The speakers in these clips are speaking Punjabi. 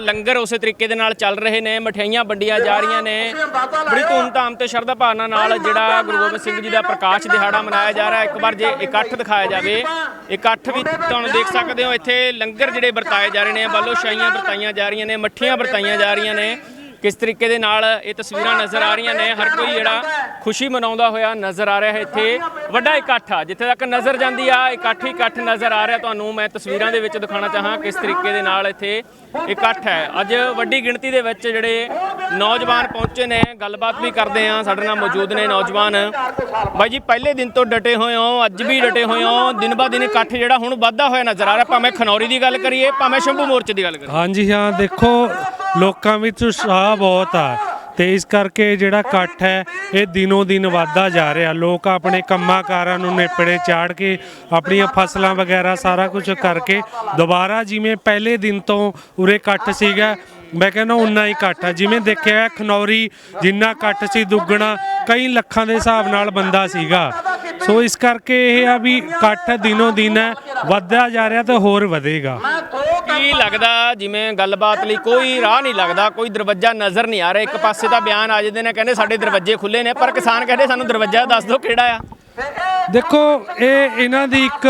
ਲੰਗਰ ਉਸੇ ਤਰੀਕੇ ਦੇ ਨਾਲ ਚੱਲ ਰਹੇ ਨੇ, ਮਠਿਆਈਆਂ ਵੰਡੀਆਂ ਜਾ ਰਹੀਆਂ ਨੇ। ਬੜੀ ਧੂਮਧਾਮ ਤੇ ਸ਼ਰਧਾ ਭਾਵਨਾ ਨਾਲ ਜਿਹੜਾ ਗੁਰੂ ਗੋਬਿੰਦ ਸਿੰਘ ਜੀ ਦਾ ਪ੍ਰਕਾਸ਼ ਦਿਹਾੜਾ ਮਨਾਇਆ ਜਾ ਰਿਹਾ। ਇੱਕ ਵਾਰ ਜੇ ਇਕੱਠ ਦਿਖਾਇਆ ਜਾਵੇ, ਇਕੱਠ ਵੀ ਤੁਹਾਨੂੰ ਦੇਖ ਸਕਦੇ ਹੋ, ਇੱਥੇ ਲੰਗਰ ਜਿਹੜੇ ਵਰਤਾਏ ਜਾ ਰਹੇ ਨੇ ਬਾਲੋ ਸ਼ਾਹੀਆਂ ਵਰਤਾਈਆਂ ਜਾ ਰਹੀਆਂ ਨੇ, ਮੱਠੀਆਂ ਵਰਤਾਈਆਂ ਜਾ ਰਹੀਆਂ ਨੇ। ਕਿਸ ਤਰੀਕੇ ਦੇ ਨਾਲ ਇਹ ਤਸਵੀਰਾਂ ਨਜ਼ਰ ਆ ਰਹੀਆਂ ਨੇ? ਹਰ ਕੋਈ ਜਿਹੜਾ ਖੁਸ਼ੀ ਮਨਾਉਂਦਾ ਹੋਇਆ ਨਜ਼ਰ ਆ ਰਿਹਾ ਹੈ ਇੱਥੇ। ਵੱਡਾ ਇਕੱਠ ਆ ਜਿੱਥੇ ਤੱਕ ਨਜ਼ਰ ਜਾਂਦੀ ਆ ਇਕੱਠ ਹੀ ਇਕੱਠ ਨਜ਼ਰ ਆ ਰਿਹਾ ਤੁਹਾਨੂੰ ਮੈਂ ਤਸਵੀਰਾਂ ਦੇ ਵਿੱਚ ਦਿਖਾਉਣਾ ਚਾਹਾਂ ਕਿਸ ਤਰੀਕੇ ਦੇ ਨਾਲ ਇੱਥੇ ਇਕੱਠ ਹੈ। ਅੱਜ ਵੱਡੀ ਗਿਣਤੀ ਦੇ ਵਿੱਚ ਜਿਹੜੇ ਨੌਜਵਾਨ ਪਹੁੰਚੇ ਨੇ ਗੱਲਬਾਤ ਵੀ ਕਰਦੇ ਆ ਸਾਡੇ ਨਾਲ ਮੌਜੂਦ ਨੇ ਨੌਜਵਾਨ। ਬਾਈ ਜੀ ਪਹਿਲੇ ਦਿਨ ਤੋਂ ਡਟੇ ਹੋਏ ਹੋ ਅੱਜ ਵੀ ਡਟੇ ਹੋਏ ਹੋ। ਦਿਨ ਬਾ ਦਿਨ ਇਕੱਠ ਜਿਹੜਾ ਹੁਣ ਵੱਧਦਾ ਹੋਇਆ ਨਜ਼ਰ ਆ ਰਿਹਾ। ਭਾਵੇਂ ਖਨੌਰੀ ਦੀ ਗੱਲ ਕਰੀਏ ਭਾਵੇਂ ਸ਼ੰਭੂ ਮੋਰਚੇ ਦੀ ਗੱਲ ਕਰੀਏ। ਹਾਂਜੀ ਹਾਂ ਦੇਖੋ ਲੋਕਾਂ ਵਿੱਚ ਉਤਸ਼ਾਹ ਬਹੁਤ ਆ। ਤੇ ਇਸ ਕਰਕੇ ਜਿਹੜਾ ਇਕੱਠ ਹੈ ਇਹ ਦਿਨੋਂ ਦਿਨ ਵੱਧਦਾ ਜਾ ਰਿਹਾ। ਲੋਕ ਆਪਣੇ ਕੰਮਾਂ ਕਾਰਾਂ ਨੂੰ ਨੇਪੜੇ ਚਾੜ ਕੇ ਆਪਣੀਆਂ ਫਸਲਾਂ ਵਗੈਰਾ ਸਾਰਾ ਕੁਝ ਕਰਕੇ ਦੁਬਾਰਾ ਜਿਵੇਂ ਪਹਿਲੇ ਦਿਨ ਤੋਂ ਉਰੇ ਇਕੱਠ ਸੀਗਾ ਮੈਂ ਕਹਿੰਦਾ ਉਨਾ ਹੀ ਇਕੱਠ ਆ। ਜਿਵੇਂ ਦੇਖਿਆ ਹੈ, ਖਨੌਰੀ ਜਿੰਨਾ ਇਕੱਠ ਸੀ ਦੁੱਗਣਾ ਕਈ ਲੱਖਾਂ ਦੇ ਹਿਸਾਬ ਨਾਲ ਬੰਦਾ ਸੀਗਾ। ਸੋ ਇਸ ਕਰਕੇ ਇਹ ਆ ਵੀ ਇਕੱਠ ਦਿਨੋਂ ਦਿਨ ਹੈ, ਵੱਧਦਾ ਜਾ ਰਿਹਾ ਤੇ ਹੋਰ ਵਧੇਗਾ। ਕੀ ਲੱਗਦਾ? ਜਿਵੇਂ ਗੱਲਬਾਤ ਲਈ ਕੋਈ ਰਾਹ ਨਹੀਂ ਲੱਗਦਾ, ਕੋਈ ਦਰਵਾਜ਼ਾ ਨਜ਼ਰ ਨਹੀਂ ਆ ਰਿਹਾ। ਇੱਕ ਪਾਸੇ ਤਾਂ ਬਿਆਨ ਆ ਜਾਂਦੇ ਨੇ, ਕਹਿੰਦੇ ਸਾਡੇ ਦਰਵਾਜ਼ੇ ਖੁੱਲੇ ਨੇ, ਪਰ ਕਿਸਾਨ ਕਹਿੰਦੇ ਸਾਨੂੰ ਦਰਵਾਜ਼ਾ ਦੱਸ ਦਿਓ ਕਿਹੜਾ ਆ। ਦੇਖੋ, ਇਹ ਇਹਨਾਂ ਦੀ ਇੱਕ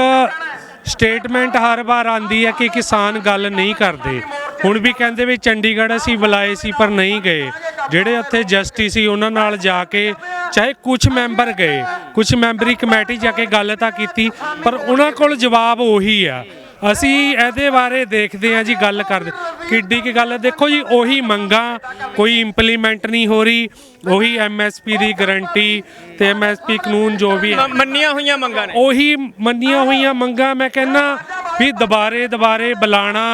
ਸਟੇਟਮੈਂਟ ਹਰ ਵਾਰ ਆਂਦੀ ਹੈ ਕਿ ਕਿਸਾਨ ਗੱਲ ਨਹੀਂ ਕਰਦੇ। ਹੁਣ ਵੀ ਕਹਿੰਦੇ ਵੀ ਚੰਡੀਗੜ੍ਹ ਅਸੀਂ ਬੁਲਾਏ ਸੀ, ਪਰ ਨਹੀਂ ਗਏ। ਜਿਹੜੇ ਉੱਥੇ ਜਸਟਿਸ ਸੀ, ਉਹਨਾਂ ਨਾਲ ਜਾ ਕੇ ਚਾਹੇ ਕੁਝ ਮੈਂਬਰ ਗਏ ਕੁਝ ਮੈਂਬਰੀ ਕਮੇਟੀ ਜਾ ਕੇ ਗੱਲ ਤਾਂ ਕੀਤੀ, ਪਰ ਉਹਨਾਂ ਕੋਲ ਜਵਾਬ ਉਹੀ ਆ। ਅਸੀਂ ਇਹਦੇ ਬਾਰੇ ਦੇਖਦੇ ਹਾਂ ਜੀ ਗੱਲ ਕਰਦੇ ਕਿੱਡੀ ਕੀ ਗੱਲ ਹੈ। ਦੇਖੋ ਜੀ ਉਹੀ ਮੰਗਾਂ ਕੋਈ ਇੰਪਲੀਮੈਂਟ ਨਹੀਂ ਹੋ ਰਹੀ ਉਹੀ ਐਮਐਸਪੀ ਦੀ ਗਾਰੰਟੀ ਤੇ ਐਮਐਸਪੀ ਕਾਨੂੰਨ ਜੋ ਵੀ ਹੈ। ਮੰਨੀਆਂ ਹੋਈਆਂ ਮੰਗਾਂ ਨੇ। ਉਹੀ ਮੰਨੀਆਂ ਹੋਈਆਂ ਮੰਗਾਂ ਮੈਂ ਕਹਿੰਨਾ ਵੀ ਦੁਬਾਰੇ ਦੁਬਾਰੇ ਬੁਲਾਣਾ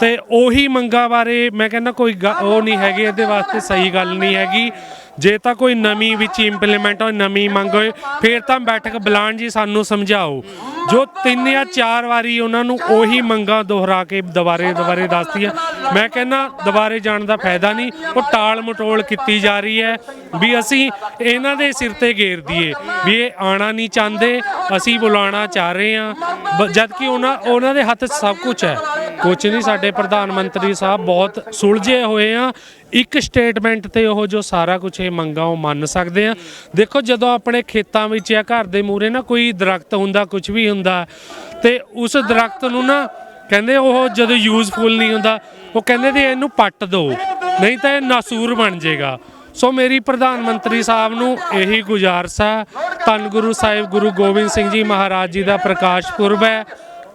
ਤੇ ਉਹੀ ਮੰਗਾਂ ਬਾਰੇ ਮੈਂ ਕਹਿੰਨਾ ਕੋਈ ਉਹ ਨਹੀਂ ਹੈਗੀ ਇਹਦੇ ਵਾਸਤੇ ਸਹੀ ਗੱਲ ਨਹੀਂ ਹੈਗੀ। ਜੇ ਤਾਂ ਕੋਈ ਨਵੀਂ ਵਿੱਚ ਇੰਪਲੀਮੈਂਟ ਹੋਏ ਨਵੀਂ ਮੰਗ ਹੋਏ ਫਿਰ ਤਾਂ ਬੈਠਕ ਬੁਲਾਣ ਜੀ ਸਾਨੂੰ ਸਮਝਾਓ। ਜੋ ਤਿੰਨ ਜਾਂ ਚਾਰ ਵਾਰੀ ਉਹਨਾਂ ਨੂੰ ਉਹੀ ਮੰਗਾਂ ਦੁਹਰਾ ਕੇ ਦੁਬਾਰੇ ਦੁਬਾਰੇ ਦੱਸਦੀਆਂ ਮੈਂ ਕਹਿੰਦਾ ਦੁਬਾਰੇ ਜਾਣ ਦਾ ਫਾਇਦਾ ਨਹੀਂ, ਉਹ ਟਾਲ ਮਟੋਲ ਕੀਤੀ ਜਾ ਰਹੀ ਹੈ ਵੀ ਅਸੀਂ ਇਹਨਾਂ ਦੇ ਸਿਰ ਤੇ ਘੇਰ ਦਈਏ ਵੀ ਇਹ ਆਣਾ ਨਹੀਂ ਚਾਹੁੰਦੇ, ਅਸੀਂ ਬੁਲਾਉਣਾ ਚਾਹ ਰਹੇ ਹਾਂ। ਬ- ਜਦ ਉਹਨਾਂ ਉਹਨਾਂ ਦੇ ਹੱਥ ਸਭ ਕੁਝ ਹੈ। ਕੁਝ ਨਹੀਂ, ਸਾਡੇ ਪ੍ਰਧਾਨ ਮੰਤਰੀ ਸਾਹਿਬ ਬਹੁਤ ਸੁਲਝੇ ਹੋਏ ਆ। ਇੱਕ ਸਟੇਟਮੈਂਟ ਤੇ ਉਹ ਜੋ ਸਾਰਾ ਕੁਝ ਇਹ ਮੰਗਾਂ ਉਹ ਮੰਨ ਸਕਦੇ ਆ। ਦੇਖੋ, ਜਦੋਂ ਆਪਣੇ ਖੇਤਾਂ ਵਿੱਚ ਜਾਂ ਘਰ ਦੇ ਮੂਹਰੇ ਨਾ ਕੋਈ ਦਰਖਤ ਹੁੰਦਾ ਕੁਝ ਵੀ ਹੁੰਦਾ, ਤੇ ਉਸ ਦਰਖਤ ਨੂੰ ਨਾ ਕਹਿੰਦੇ ਉਹ ਜਦੋਂ ਯੂਜ਼ਫੁਲ ਨਹੀਂ ਹੁੰਦਾ, ਉਹ ਕਹਿੰਦੇ ਤੇ ਇਹਨੂੰ ਪੱਟ ਦਿਓ ਨਹੀਂ ਤਾਂ ਇਹ ਨਾਸੂਰ ਬਣ ਜਾਏਗਾ। ਸੋ ਮੇਰੀ ਪ੍ਰਧਾਨ ਮੰਤਰੀ ਸਾਹਿਬ ਨੂੰ ਇਹੀ ਗੁਜ਼ਾਰਸ਼ ਹੈ ਧੰਨ ਗੁਰੂ ਸਾਹਿਬ, ਗੁਰੂ ਗੋਬਿੰਦ ਸਿੰਘ ਜੀ ਮਹਾਰਾਜ ਜੀ ਦਾ ਪ੍ਰਕਾਸ਼ ਪੁਰਬ ਹੈ।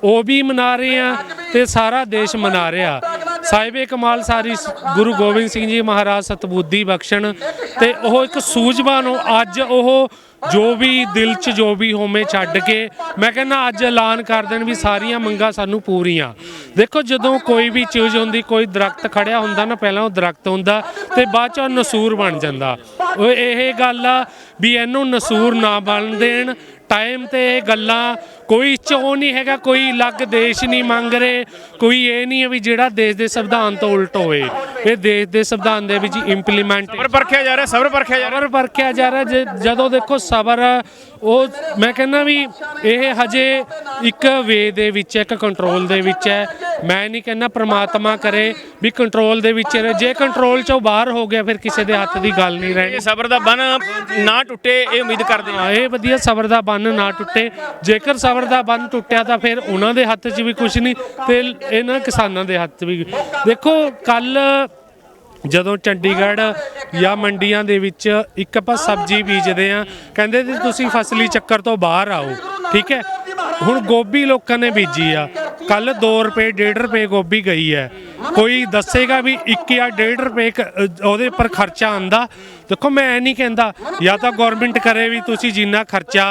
ਉਹ ਵੀ ਮਨਾ ਰਹੇ ਆ ਤੇ ਸਾਰਾ ਦੇਸ਼ ਮਨਾ ਰਿਹਾ। ਸਾਹਿਬੇ ਕਮਾਲ ਸਾਰੀ ਸ- ਗੁਰੂ ਗੋਬਿੰਦ ਸਿੰਘ ਜੀ ਮਹਾਰਾਜ ਸਤਬੁੱਧੀ ਬਖਸ਼ਣ ਤੇ ਉਹ ਇੱਕ ਸੂਝਵਾਨ ਹੋ ਅੱਜ ਉਹ ਜੋ ਵੀ ਦਿਲ 'ਚ ਜੋ ਵੀ ਹੋਵੇ ਛੱਡ ਕੇ, ਮੈਂ ਕਹਿੰਦਾ ਅੱਜ ਐਲਾਨ ਕਰ ਦੇਣ ਵੀ ਸਾਰੀਆਂ ਮੰਗਾਂ ਸਾਨੂੰ ਪੂਰੀਆਂ। ਦੇਖੋ ਜਦੋਂ ਕੋਈ ਵੀ ਚੀਜ਼ ਹੁੰਦੀ, ਕੋਈ ਦਰਖਤ ਖੜਿਆ ਹੁੰਦਾ ਨਾ, ਪਹਿਲਾਂ ਉਹ ਦਰਖਤ ਹੁੰਦਾ ਤੇ ਬਾਅਦ 'ਚ ਉਹ ਨਸੂਰ ਬਣ ਜਾਂਦਾ। ਉਹ ਇਹ ਗੱਲ ਆ ਵੀ ਇਹਨੂੰ ਨਸੂਰ ਨਾ ਬਣ ਦੇਣ ਟਾਈਮ ਤੇ ਇਹ ਗੱਲਾਂ ਕੋਈ ਚੋ ਨਹੀਂ ਹੈਗਾ ਕੋਈ ਅਲੱਗ ਦੇਸ਼ ਨਹੀਂ ਮੰਗ ਰਹੇ ਕੋਈ ਇਹ ਨਹੀਂ ਹੈ ਵੀ ਜਿਹੜਾ ਦੇਸ਼ ਦੇ ਸੰਵਿਧਾਨ ਤੋਂ ਉਲਟ ਹੋਏ ਇਹ ਦੇਸ਼ ਦੇ ਸੰਵਿਧਾਨ ਦੇ ਵਿੱਚ ਇੰਪਲੀਮੈਂਟ ਸਬਰ ਪਰਖਿਆ ਜਾ ਰਿਹਾ ਸਬਰ ਪਰਖਿਆ ਜਾ ਰਿਹਾ। ਸਬਰ ਵਰਕਿਆ ਜਾ ਰਿਹਾ ਜੇ- ਜਦੋਂ ਦੇਖੋ ਸਬਰ ਉਹ ਮੈਂ ਕਹਿੰਦਾ ਵੀ ਇਹ ਹਜੇ ਇੱਕ ਵੇ ਦੇ ਵਿੱਚ ਹੈ, ਇੱਕ ਕੰਟਰੋਲ ਦੇ ਵਿੱਚ ਹੈ। ਮੈਂ ਨਹੀਂ ਕਹਿੰਦਾ ਪ੍ਰਮਾਤਮਾ ਕਰੇ ਵੀ ਕੰਟਰੋਲ ਦੇ ਵਿੱਚ ਰਹੇ। ਜੇ ਕੰਟਰੋਲ ਚੋਂ ਬਾਹਰ ਹੋ ਗਿਆ ਫਿਰ ਕਿਸੇ ਦੇ ਹੱਥ ਦੀ ਗੱਲ ਨਹੀਂ ਰਹਿਣੀ। ਇਹ ਸਬਰ ਦਾ ਬਨ ਨਾ ਟੁੱਟੇ ਇਹ ਉਮੀਦ ਕਰਦੇ ਹਾਂ ਇਹ ਵਧੀਆ ਸਬਰ ਦਾ ਬੰਨ ਬੰਨ ਨਾ ਟੁੱਟੇ। ਜੇਕਰ ਸਬਰ ਦਾ ਬੰਨ ਟੁੱਟਿਆ ਤਾਂ ਫਿਰ ਉਹਨਾਂ ਦੇ ਹੱਥ 'ਚ ਵੀ ਕੁਝ ਨਹੀਂ ਤੇ ਇਹਨਾਂ ਕਿਸਾਨਾਂ ਦੇ ਹੱਥ ਵੀ। ਦੇਖੋ ਕੱਲ ਜਦੋਂ ਚੰਡੀਗੜ੍ਹ ਜਾਂ ਮੰਡੀਆਂ ਦੇ ਵਿੱਚ ਇੱਕ ਆਪਾਂ ਸਬਜ਼ੀ ਬੀਜਦੇ ਆ ਕਹਿੰਦੇ ਜੀ ਤੁਸੀਂ ਫਸਲੀ ਚੱਕਰ ਤੋਂ ਬਾਹਰ ਆਓ, ਠੀਕ ਹੈ? ਹੁਣ ਗੋਭੀ ਲੋਕਾਂ ਨੇ ਬੀਜੀ ਆ। ਕੱਲ 2 ਰੁਪਏ 1.5 ਰੁਪਏ ਗੋਭੀ ਗਈ ਹੈ। ਕੋਈ ਦੱਸੇਗਾ ਵੀ 1 ਜਾਂ 1.5 ਰੁਪਏ ਉਹਦੇ ਉੱਪਰ ਖਰਚਾ ਆਂਦਾ ਦੇਖੋ, ਮੈਂ ਇਹ ਨਹੀਂ ਕਹਿੰਦਾ। ਜਾਂ ਤਾਂ ਗਵਰਨਮੈਂਟ ਕਰੇ ਵੀ ਤੁਸੀਂ ਜਿੰਨਾ ਖਰਚਾ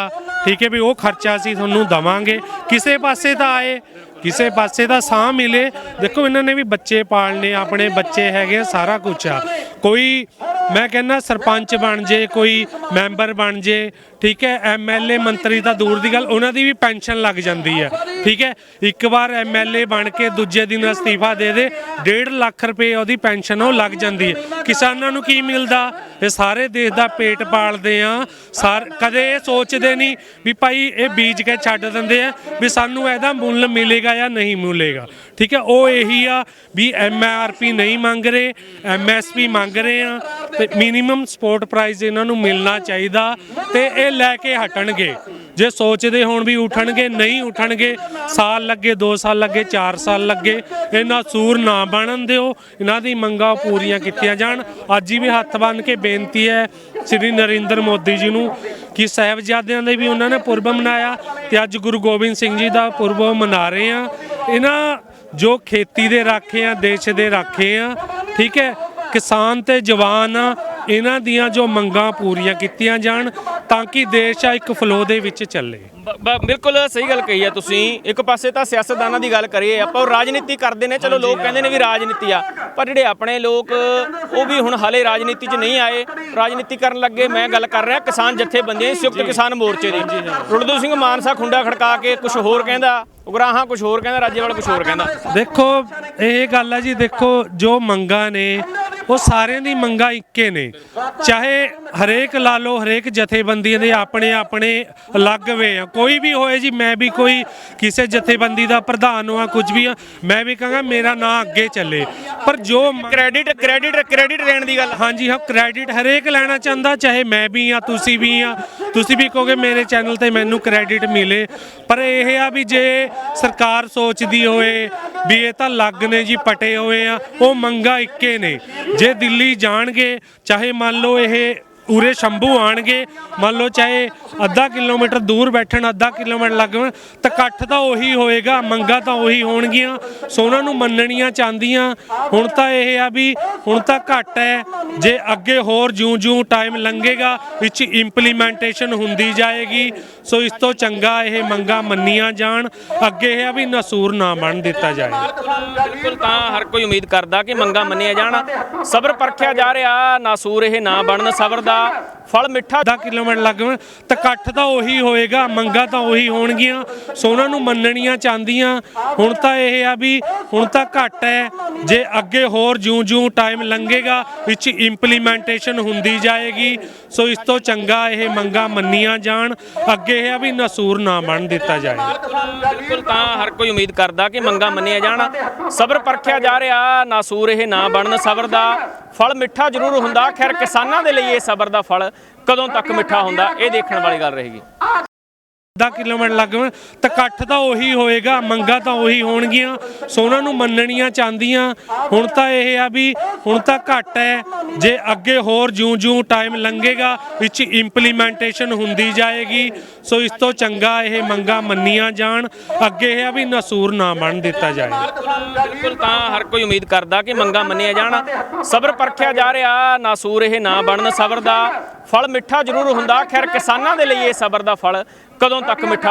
ਠੀਕ ਹੈ ਵੀ ਉਹ ਖਰਚਾ ਅਸੀਂ ਤੁਹਾਨੂੰ ਦਵਾਂਗੇ। ਕਿਸੇ ਪਾਸੇ ਤਾਂ ਆਏ ਕਿਸੇ ਪਾਸੇ ਦਾ ਸਾਹ ਮਿਲੇ। ਦੇਖੋ ਇਹਨਾਂ ਨੇ ਵੀ ਬੱਚੇ ਪਾਲਨੇ ਆਪਣੇ ਬੱਚੇ ਹੈਗੇ ਆ, ਸਾਰਾ ਕੁਝ ਆ। ਕੋਈ ਮੈਂ ਕਹਿੰਦਾ ਸਰਪੰਚ ਬਣ ਜੇ ਕੋਈ ਮੈਂਬਰ ਬਣ ਜੇ ਠੀਕ ਹੈ ਐਮਐਲਏ ਮੰਤਰੀ ਤਾਂ ਦੂਰ ਦੀ ਗੱਲ ਉਹਨਾਂ ਦੀ ਵੀ ਪੈਨਸ਼ਨ ਲੱਗ ਜਾਂਦੀ ਹੈ। ਠੀਕ ਹੈ? ਇੱਕ ਵਾਰ ਐਮਐਲਏ ਬਣ ਕੇ ਦੂਜੇ ਦਿਨ ਅਸਤੀਫਾ ਦੇ ਦੇ 1.5 ਲੱਖ ਰੁਪਏ ਉਹਦੀ ਪੈਨਸ਼ਨ ਉਹ ਲੱਗ ਜਾਂਦੀ ਹੈ। ਕਿਸਾਨਾਂ ਨੂੰ ਕੀ ਮਿਲਦਾ? ਇਹ ਸਾਰੇ ਦੇਸ਼ ਦਾ ਪੇਟ ਪਾਲਦੇ ਆ। ਸਾਰ, ਕਦੇ ਇਹ ਸੋਚਦੇ ਨਹੀਂ ਵੀ ਭਾਈ ਇਹ ਬੀਜ ਕੇ ਛੱਡ ਦਿੰਦੇ ਆ ਵੀ ਸਾਨੂੰ ਇਹਦਾ ਮੁੱਲ ਮਿਲੇਗਾ ਜਾਂ ਨਹੀਂ ਮਿਲੇਗਾ। ਠੀਕ ਹੈ? ਉਹ ਇਹੀ ਆ ਵੀ ਐਮਆਰਪੀ ਨਹੀਂ ਮੰਗ ਰਹੇ ਐਮਐਸਪੀ ਮੰਗ ਰਹੇ ਆ ਤੇ ਮਿਨੀਮਮ ਸਪੋਰਟ ਪ੍ਰਾਈਸ ਇਹਨਾਂ ਨੂੰ ਮਿਲਣਾ ਚਾਹੀਦਾ ਤੇ ਇਹ ਲੈ ਕੇ ਹਟਣਗੇ। ਜੇ ਸੋਚਦੇ ਹੋਣ ਵੀ ਉਠਣਗੇ, ਨਹੀਂ ਉਠਣਗੇ, ਸਾਲ ਲੱਗੇ 2 ਸਾਲ ਲੱਗੇ 4 ਸਾਲ ਲੱਗੇ, ਇਹਨਾਂ ਸੂਰ ਨਾ ਬਣਨ ਦਿਓ, ਇਹਨਾਂ ਦੀ ਮੰਗਾਂ ਪੂਰੀਆਂ ਕੀਤੀਆਂ ਜਾਣ। ਅੱਜ ਹੀ ਵੀ ਹੱਥ ਬੰਨ ਕੇ ਬੇਨਤੀ ਹੈ ਸ੍ਰੀ ਨਰਿੰਦਰ ਮੋਦੀ ਜੀ ਨੂੰ ਕਿ ਸਾਹਿਬਜ਼ਾਦਿਆਂ ਦੇ ਵੀ ਉਹਨਾਂ ਨੇ ਪੁਰਬ ਮਨਾਇਆ ਤੇ ਅੱਜ ਗੁਰੂ ਗੋਬਿੰਦ ਸਿੰਘ ਜੀ ਦਾ ਪੁਰਬ ਮਨਾ ਰਹੇ ਆ ਇਹਨਾਂ ਜੋ ਖੇਤੀ ਦੇ ਰਾਖੇ ਆ, ਦੇਸ਼ ਦੇ ਰਾਖੇ ਆ, ਠੀਕ ਹੈ, ਕਿਸਾਨ ਤੇ ਜਵਾਨ ਆ, ਇਹਨਾਂ ਦੀਆਂ ਜੋ ਮੰਗਾਂ ਪੂਰੀਆਂ ਕੀਤੀਆਂ ਜਾਣ ਤਾਂ ਕਿ ਦੇਸ਼ ਆ ਇੱਕ ਫਲੋ ਦੇ ਵਿੱਚ ਚੱਲੇ। ਬਿਲਕੁਲ ਸਹੀ ਗੱਲ ਕਹੀ ਹੈ ਤੁਸੀਂ। ਇੱਕ ਪਾਸੇ ਤਾਂ ਸਿਆਸਤਦਾਨਾਂ ਦੀ ਗੱਲ ਕਰੀਏ ਆਪਾਂ ਉਹ ਰਾਜਨੀਤੀ ਕਰਦੇ ਨੇ। ਚਲੋ ਲੋਕ ਕਹਿੰਦੇ ਨੇ ਵੀ ਰਾਜਨੀਤੀ ਆ ਪਰ ਜਿਹੜੇ ਆਪਣੇ ਲੋਕ ਉਹ ਵੀ ਹੁਣ ਹਾਲੇ ਰਾਜਨੀਤੀ 'ਚ ਨਹੀਂ ਆਏ। ਰਾਜਨੀਤੀ ਕਰਨ ਲੱਗੇ ਮੈਂ ਗੱਲ ਕਰ ਰਿਹਾ ਕਿਸਾਨ ਜਥੇਬੰਦੀਆਂ ਸੰਯੁਕਤ ਕਿਸਾਨ ਮੋਰਚੇ ਦੀ। ਰੁਲਦੂ ਸਿੰਘ ਮਾਨਸਾ ਖੁੰਡਾ ਖੜਕਾ ਕੇ ਕੁਝ ਹੋਰ ਕਹਿੰਦਾ ਉਗਰਾਹਾਂ ਕੁਝ ਹੋਰ ਕਹਿੰਦਾ ਰਾਜੇਵਾਲ ਕੁਝ ਹੋਰ ਕਹਿੰਦਾ। ਦੇਖੋ ਇਹ ਗੱਲ ਹੈ ਜੀ ਦੇਖੋ ਜੋ ਮੰਗਾਂ ਨੇ ਉਹ ਸਾਰਿਆਂ ਦੀ ਮੰਗਾਂ ਇੱਕੇ ਨੇ। ਚਾਹੇ ਹਰੇਕ ਲਾ ਲਓ ਹਰੇਕ ਜਥੇਬੰਦੀਆਂ ਦੇ ਆਪਣੇ ਆਪਣੇ ਅਲੱਗ ਵੇ ਆ। ਕੋਈ ਵੀ ਹੋਏ ਜੀ ਮੈਂ ਵੀ ਕੋਈ ਕਿਸੇ ਜਥੇਬੰਦੀ ਦਾ ਪ੍ਰਧਾਨ ਹਾਂ ਕੁਝ ਵੀ ਆ ਮੈਂ ਵੀ ਕਹਾਂਗਾ ਮੇਰਾ ਨਾਂ ਅੱਗੇ ਚੱਲੇ। ਪਰ ਜੋ ਕ੍ਰੈਡਿਟ ਕ੍ਰੈਡਿਟ ਕ੍ਰੈਡਿਟ ਦੇਣ ਦੀ ਗੱਲ। ਹਾਂਜੀ ਹਾਂ ਕ੍ਰੈਡਿਟ ਹਰੇਕ ਲੈਣਾ ਚਾਹੁੰਦਾ ਚਾਹੇ ਮੈਂ ਵੀ ਆ ਤੁਸੀਂ ਵੀ ਆ। ਤੁਸੀਂ ਵੀ ਕਹੋਗੇ ਮੇਰੇ ਚੈਨਲ ਤੇ ਮੈਨੂੰ ਕ੍ਰੈਡਿਟ ਮਿਲੇ। ਪਰ ਇਹ ਆ ਵੀ ਜੇ ਸਰਕਾਰ ਸੋਚਦੀ ਹੋਏ ਵੀ ਇਹ ਤਾਂ ਲੱਗ ਨੇ ਜੀ ਪਟੇ ਹੋਏ ਆ ਉਹ ਮੰਗਾ ਇੱਕੇ ਨੇ। ਜੇ ਦਿੱਲੀ ਜਾਣਗੇ, ਚਾਹੇ ਮੰਨ ਲਓ ਇਹ ਉਰੇ ਸ਼ੰਭੂ ਆਣਗੇ, ਮੰਨ ਲਓ ਚਾਹੇ ਅੱਧਾ ਕਿਲੋਮੀਟਰ ਦੂਰ ਬੈਠਣ, ਅੱਧਾ ਕਿਲੋਮੀਟਰ ਲੱਗਣ ਤਾਂ ਇਕੱਠ ਤਾਂ ਉਹੀ ਹੋਏਗਾ, ਮੰਗਾ ਤਾਂ ਉਹੀ ਹੋਣਗੀਆਂ, ਸੋ ਉਹਨਾਂ ਨੂੰ ਮੰਨਣੀਆਂ ਚਾਹੁੰਦੀਆਂ। ਹੁਣ ਤਾਂ ਇਹ ਆ ਵੀ ਹੁਣ ਤਾਂ ਘੱਟ ਹੈ, ਜੇ ਅੱਗੇ ਹੋਰ ਜਿਉਂ-ਜਿਉਂ ਟਾਈਮ ਲੰਘੇਗਾ, ਵਿੱਚ ਇੰਪਲੀਮੈਂਟੇਸ਼ਨ ਹੁੰਦੀ ਜਾਏਗੀ। ਸੋ ਇਸ ਤੋਂ ਚੰਗਾ ਇਹ ਮੰਗਾ ਮੰਨੀਆਂ ਜਾਣ, ਅੱਗੇ ਇਹ ਆ ਵੀ ਨਸੂਰ ਨਾ ਬਣ ਦਿੱਤਾ ਜਾਏ। ਬਿਲਕੁਲ ਤਾਂ ਹਰ ਕੋਈ ਉਮੀਦ ਕਰਦਾ ਕਿ ਮੰਗਾ ਮੰਨੀਆਂ ਜਾਣ। ਸਬਰ ਪਰਖਿਆ ਜਾ ਰਿਹਾ, ਨਾਸੂਰ ਇਹ ਨਾ ਬਣਨ ਸਬਰ ਦਾ। ਫਲ ਮਿੱਠਾ ਅੱਧਾ ਕਿਲੋਮੀਟਰ ਲੱਗ ਲੱਗਣ ਤਾਂ ਇਕੱਠ ਤਾਂ ਉਹੀ ਹੋਏਗਾ, ਮੰਗਾ ਤਾਂ ਉਹੀ ਹੋਣਗੀਆਂ। ਸੋ ਉਹਨਾਂ ਨੂੰ ਮੰਨਣੀਆਂ ਚਾਹੁੰਦੀਆਂ। ਹੁਣ ਤਾਂ ਇਹ ਆ ਵੀ ਹੁਣ ਤਾਂ ਘੱਟ ਹੈ। ਜੇ ਅੱਗੇ ਹੋਰ ਜਿਉਂ-ਜਿਉਂ ਟਾਈਮ ਲੰਘੇਗਾ, ਵਿੱਚ ਇੰਪਲੀਮੈਂਟੇਸ਼ਨ ਹੁੰਦੀ ਜਾਏਗੀ। ਸੋ ਇਸ ਤੋਂ ਚੰਗਾ ਇਹ ਮੰਗਾ ਮੰਨੀਆਂ ਜਾਣ। ਅੱਗੇ ਇਹ ਆ ਵੀ ਨਸੂਰ ਨਾ ਬਣ ਦਿੱਤਾ ਜਾਏ। ਬਿਲਕੁਲ ਤਾਂ ਹਰ ਕੋਈ ਉਮੀਦ ਕਰਦਾ ਕਿ ਮੰਗਾ ਮੰਨੀਆਂ ਜਾਣ। ਸਬਰ ਪਰਖਿਆ ਜਾ ਰਿਹਾ, ਨਾਸੂਰ ਇਹ ਨਾ ਬਣਨ ਸਬਰ ਦਾ। ਫਲ ਮਿੱਠਾ ਜ਼ਰੂਰ ਹੁੰਦਾ। ਖੈਰ, ਕਿਸਾਨਾਂ ਦੇ ਲਈ ਇਹ ਸਬਰ ਦਾ ਫਲ ਕਦੋਂ ਤੱਕ ਮਿੱਠਾ ਹੁੰਦਾ ਇਹ ਦੇਖਣ ਵਾਲੀ ਗੱਲ ਰਹੇਗੀ। ਅੱਧਾ ਕਿਲੋਮੀਟਰ ਲੱਗਣ ਤਾਂ ਇਕੱਠ ਤਾਂ ਉਹੀ ਹੋਏਗਾ, ਮੰਗਾ ਤਾਂ ਉਹੀ ਹੋਣਗੀਆਂ, ਸੋ ਉਹਨਾਂ ਨੂੰ ਮੰਨਣੀਆਂ ਚਾਹੁੰਦੀਆਂ। ਹੁਣ ਤਾਂ ਇਹ ਆ ਵੀ ਹੁਣ ਤਾਂ ਘੱਟ ਹੈ, ਜੇ ਅੱਗੇ ਹੋਰ ਜਿਉਂ-ਜਿਉਂ ਟਾਈਮ ਲੰਘੇਗਾ, ਵਿੱਚ ਇੰਪਲੀਮੈਂਟੇਸ਼ਨ ਹੁੰਦੀ ਜਾਏਗੀ, ਸੋ ਇਸ ਤੋਂ ਚੰਗਾ ਇਹ ਮੰਗਾ ਮੰਨੀਆਂ ਜਾਣ, ਅੱਗੇ ਇਹ ਆ ਵੀ ਨਸੂਰ ਨਾ ਬਣ ਦਿੱਤਾ ਜਾਏ। ਬਿਲਕੁਲ ਤਾਂ ਹਰ ਕੋਈ ਉਮੀਦ ਕਰਦਾ ਕਿ ਮੰਗਾ ਮੰਨਿਆ ਜਾਣ। ਸਬਰ ਪਰਖਿਆ ਜਾ ਰਿਹਾ ਨਾਸੂਰ ਇਹ ਨਾ ਬਣਨ ਸਬਰ ਦਾ। ਫਲ ਮਿੱਠਾ ਜ਼ਰੂਰ ਹੁੰਦਾ, ਖੈਰ ਕਿਸਾਨਾਂ ਦੇ ਲਈ ਇਹ ਸਬਰ ਦਾ ਫਲ। ਕਦੋਂ ਤੱਕ ਮਿੱਠਾ